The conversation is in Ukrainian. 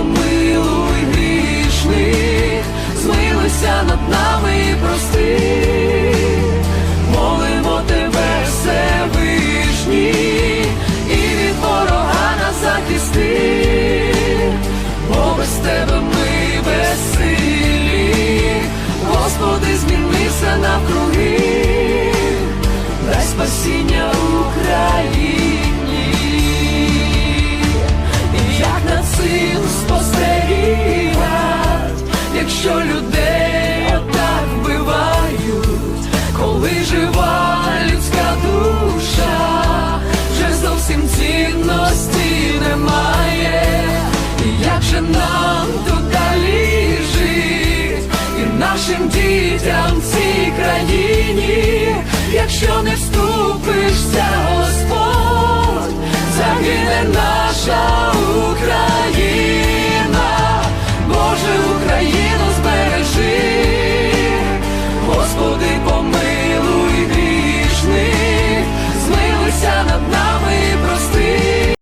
помилуй грішний. нашим дітям в цій країні, якщо не вступишся, Господь, загине наша.